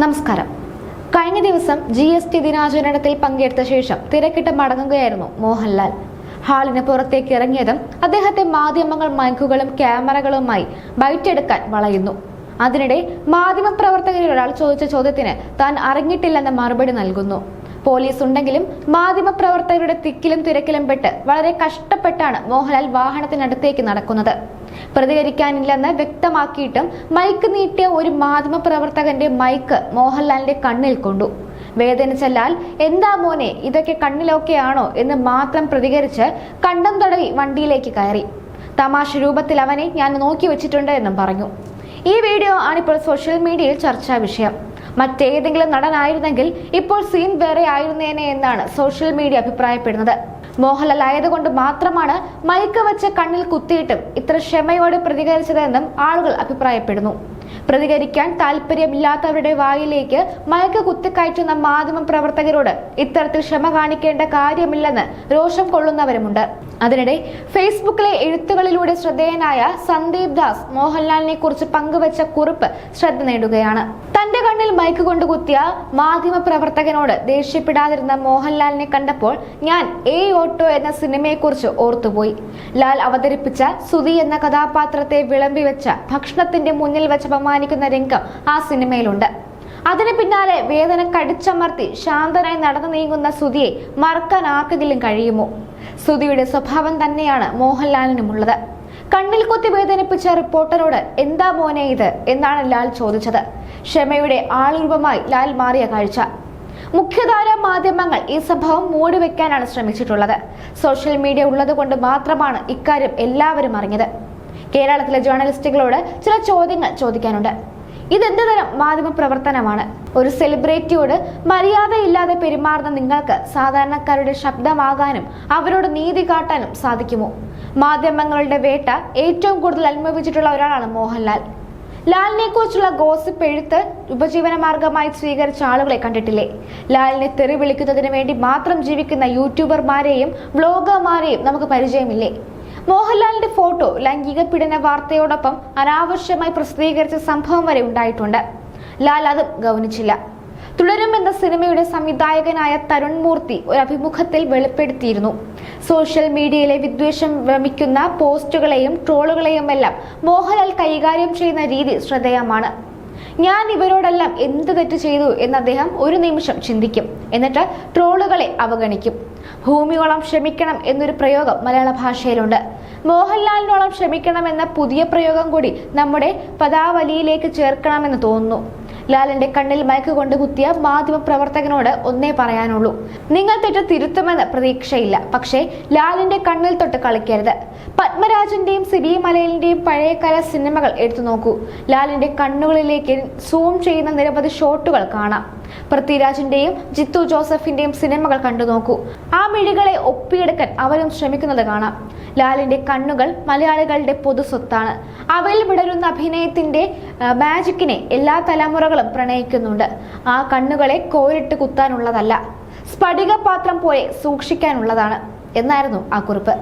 നമസ്കാരം. കഴിഞ്ഞ ദിവസം ജി എസ് ടി ദിനാചരണത്തിൽ പങ്കെടുത്ത ശേഷം തിരക്കിട്ട് മടങ്ങുകയായിരുന്നു മോഹൻലാൽ. ഹാളിന് പുറത്തേക്ക് ഇറങ്ങിയതും അദ്ദേഹത്തെ മാധ്യമങ്ങൾ മൈക്കുകളും ക്യാമറകളുമായി ബൈറ്റെടുക്കാൻ വളയുന്നു. അതിനിടെ മാധ്യമപ്രവർത്തകരിൽ ഒരാൾ ചോദിച്ച ചോദ്യത്തിന് താൻ അറിഞ്ഞിട്ടില്ലെന്ന മറുപടി നൽകുന്നു. പോലീസ് ഉണ്ടെങ്കിലും മാധ്യമപ്രവർത്തകരുടെ തിക്കിലും തിരക്കിലും പെട്ട് വളരെ കഷ്ടപ്പെട്ടാണ് മോഹൻലാൽ വാഹനത്തിനടുത്തേക്ക് നടക്കുന്നത്. പ്രതികരിക്കാനില്ലെന്ന് വ്യക്തമാക്കിയിട്ടും മൈക്ക് നീട്ടിയ ഒരു മാധ്യമപ്രവർത്തകന്റെ മൈക്ക് മോഹൻലാലിന്റെ കണ്ണിൽ കൊണ്ടു. വേദനിച്ചല്ലാൽ എന്താ മോനെ ഇതൊക്കെ കണ്ണിലൊക്കെയാണോ? എന്ന് മാത്രം പ്രതികരിച്ച് കണ്ടം തടവി വണ്ടിയിലേക്ക് കയറി. തമാശ രൂപത്തിൽ അവനെ ഞാൻ നോക്കി വെച്ചിട്ടുണ്ട് എന്നും പറഞ്ഞു. ഈ വീഡിയോ ആണിപ്പോൾ സോഷ്യൽ മീഡിയയിൽ ചർച്ചാ വിഷയം. മറ്റേതെങ്കിലും നടനായിരുന്നെങ്കിൽ ഇപ്പോൾ സീൻ വേറെ ആയിരുന്നേനെ എന്നാണ് സോഷ്യൽ മീഡിയ അഭിപ്രായപ്പെടുന്നത്. മോഹൻലാൽ ആയതുകൊണ്ട് മാത്രമാണ് മൈക്ക് വെച്ച് കണ്ണിൽ കുത്തിയിട്ടും ഇത്ര ക്ഷമയോടെ പ്രതികരിച്ചതെന്നും ആളുകൾ അഭിപ്രായപ്പെടുന്നു. പ്രതികരിക്കാൻ താല്പര്യമില്ലാത്തവരുടെ വായിലേക്ക് മയക്ക് കുത്തിക്കയറ്റുന്ന മാധ്യമ പ്രവർത്തകരോട് ഇത്തരത്തിൽ ക്ഷമ കാണിക്കേണ്ട കാര്യമില്ലെന്ന് രോഷം കൊള്ളുന്നവരുമുണ്ട്. അതിനിടെ ഫേസ്ബുക്കിലെ എഴുത്തുകളിലൂടെ ശ്രദ്ധേയനായ സന്ദീപ് ദാസ് മോഹൻലാലിനെ കുറിച്ച് പങ്കുവച്ച കുറിപ്പ് ശ്രദ്ധ നേടുകയാണ്. തന്റെ കണ്ണിൽ മൈക്ക് കൊണ്ട് കുത്തിയ മാധ്യമ പ്രവർത്തകനോട് ദേഷ്യപ്പെടാതിരുന്ന മോഹൻലാലിനെ കണ്ടപ്പോൾ ഞാൻ എ ഓട്ടോ എന്ന സിനിമയെക്കുറിച്ച് ഓർത്തുപോയി. ലാൽ അവതരിപ്പിച്ച സുധി എന്ന കഥാപാത്രത്തെ വിളമ്പി വെച്ച ഭക്ഷണത്തിന്റെ മുന്നിൽ വെച്ച് അപമാനിക്കുന്ന രംഗം ആ സിനിമയിലുണ്ട്. അതിന് പിന്നാലെ വേദന കടിച്ചമർത്തി ശാന്തനായി നടന്നു നീങ്ങുന്ന സുധിയെ മറക്കാൻ ആർക്കെങ്കിലും കഴിയുമോ? സുധിയുടെ സ്വഭാവം തന്നെയാണ് മോഹൻലാലിനുമുള്ളത്. കണ്ണിൽ കൊത്തി വേദനിപ്പിച്ച റിപ്പോർട്ടറോട് എന്താ മോനെ ഇത്? എന്നാണ് ലാൽ ചോദിച്ചത്. ക്ഷമയുടെ ആൾരൂപമായി ലാൽ മാറിയ കാഴ്ച. മുഖ്യധാര മാധ്യമങ്ങൾ ഈ സംഭവം മൂടിവെക്കാനാണ് ശ്രമിച്ചിട്ടുള്ളത്. സോഷ്യൽ മീഡിയ ഉള്ളതുകൊണ്ട് മാത്രമാണ് ഇക്കാര്യം എല്ലാവരും അറിഞ്ഞത്. കേരളത്തിലെ ജേർണലിസ്റ്റുകളോട് ചില ചോദ്യങ്ങൾ ചോദിക്കാനുണ്ട്. ഇതെന്ത് തരം മാധ്യമ പ്രവർത്തനമാണ്? ഒരു സെലിബ്രിറ്റിയോട് മര്യാദയില്ലാതെ പെരുമാറുന്ന നിങ്ങൾക്ക് സാധാരണക്കാരുടെ ശബ്ദമാകാനും അവരോട് നീതി കാട്ടാനും സാധിക്കുമോ? മാധ്യമങ്ങളുടെ വേട്ട ഏറ്റവും കൂടുതൽ അനുഭവിച്ചിട്ടുള്ള ഒരാളാണ് മോഹൻലാൽ. ലാലിനെ കുറിച്ചുള്ള ഗോസിപ്പ് എഴുത്ത് ഉപജീവന മാർഗമായി സ്വീകരിച്ച ആളുകളെ കണ്ടിട്ടില്ലേ? ലാലിനെ തെറി വിളിക്കുന്നതിന് വേണ്ടി മാത്രം ജീവിക്കുന്ന യൂട്യൂബർമാരെയും വ്ലോഗർമാരെയും നമുക്ക് പരിചയമില്ലേ? മോഹൻലാലിന്റെ ഫോട്ടോ ലൈംഗിക പീഡന വാർത്തയോടൊപ്പം അനാവശ്യമായി പ്രസിദ്ധീകരിച്ച സംഭവം വരെ ഉണ്ടായിട്ടുണ്ട്. ലാൽ അത് ഗൗനിച്ചില്ല. തുടരും എന്ന സിനിമയുടെ സംവിധായകനായ തരുൺ മൂർത്തി ഒരു അഭിമുഖത്തിൽ വെളിപ്പെടുത്തിയിരുന്നു. സോഷ്യൽ മീഡിയയിലെ വിദ്വേഷം ഭ്രമിക്കുന്ന പോസ്റ്റുകളെയും ട്രോളുകളെയും എല്ലാം മോഹൻലാൽ കൈകാര്യം ചെയ്യുന്ന രീതി ശ്രദ്ധേയമാണ്. ഞാൻ ഇവരോടെല്ലാം എന്ത് തെറ്റ് ചെയ്തു എന്ന് അദ്ദേഹം ഒരു നിമിഷം ചിന്തിക്കും. എന്നിട്ട് ട്രോളുകളെ അവഗണിക്കും. ഭൂമിയോളം ക്ഷമിക്കണം എന്നൊരു പ്രയോഗം മലയാള ഭാഷയിലുണ്ട്. മോഹൻലാലിനോളം ക്ഷമിക്കണം എന്ന പുതിയ പ്രയോഗം കൂടി നമ്മുടെ പദാവലിയിലേക്ക് ചേർക്കണമെന്ന് തോന്നുന്നു. ലാലിന്റെ കണ്ണിൽ മയക്ക് കൊണ്ട് കുത്തിയ മാധ്യമ പ്രവർത്തകനോട് ഒന്നേ പറയാനുള്ളൂ. നിങ്ങൾ തെറ്റ് തിരുത്തുമെന്ന് പ്രതീക്ഷയില്ല. പക്ഷേ ലാലിന്റെ കണ്ണിൽ തൊട്ട് കളിക്കരുത്. പത്മരാജന്റെയും സിബി മലയിലിന്റെയും പഴയകാല സിനിമകൾ എടുത്തു നോക്കൂ. ലാലിന്റെ കണ്ണുകളിലേക്ക് സൂം ചെയ്യുന്ന നിരവധി ഷോട്ടുകൾ കാണാം. പൃഥ്വിരാജിന്റെയും ജിത്തു ജോസഫിന്റെയും സിനിമകൾ കണ്ടു നോക്കൂ. ആ മിഴികളെ ഒപ്പിയെടുക്കാൻ അവരും ശ്രമിക്കുന്നത് കാണാം. ലാലിന്റെ കണ്ണുകൾ മലയാളികളുടെ പൊതു സ്വത്താണ്. അവയിൽ വിടരുന്ന അഭിനയത്തിന്റെ മാജിക്കിനെ എല്ലാ തലമുറകളും പ്രണയിക്കുന്നുണ്ട്. ആ കണ്ണുകളെ കോരിട്ട് കുത്താനുള്ളതല്ല സ്ഫടിക പാത്രം പോലെ സൂക്ഷിക്കാനുള്ളതാണ് എന്നായിരുന്നു ആ കുറിപ്പ്.